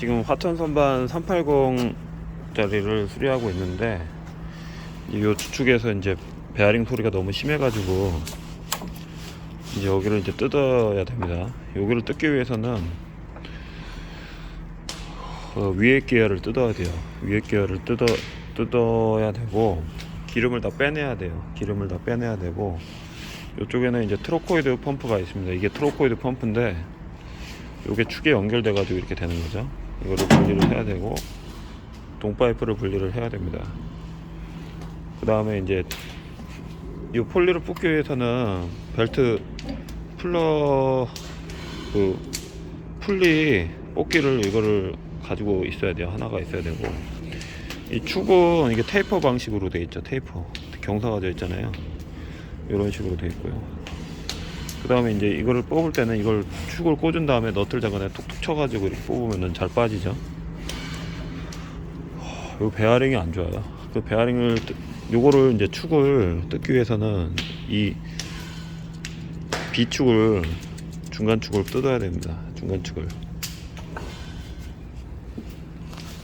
지금 화천 선반 380짜리를 수리하고 있는데 이 주축에서 이제 베어링 소리가 너무 심해가지고 이제 여기를 이제 뜯어야 됩니다. 여기를 뜯기 위해서는 어, 위에 기어를 뜯어야 돼요. 위에 기어를 뜯어 뜯어야 되고 기름을 다 빼내야 돼요. 기름을 다 빼내야 되고 이쪽에는 이제 트로코이드 펌프가 있습니다. 이게 트로코이드 펌프인데 이게 축에 연결돼 가지고 이렇게 되는 거죠. 이거를 분리를 해야 되고 동파이프를 분리를 해야 됩니다. 그 다음에 이제 이 폴리를 뽑기 위해서는 벨트 풀러 그 풀리 뽑기를 이거를 가지고 있어야 돼요. 하나가 있어야 되고 이 축은 이게 테이퍼 방식으로 돼 있죠. 테이퍼 경사가 되어 있잖아요. 이런 식으로 돼 있고요. 그 다음에 이제 이거를 뽑을 때는 이걸 축을 꽂은 다음에 너트를 잠깐 툭툭 쳐가지고 이렇게 뽑으면은 잘 빠지죠. 이 베어링이 안 좋아요. 그 베어링을 뜯- 요거를 이제 축을 뜯기 위해서는 이 B축을 중간 축을 뜯어야 됩니다. 중간 축을.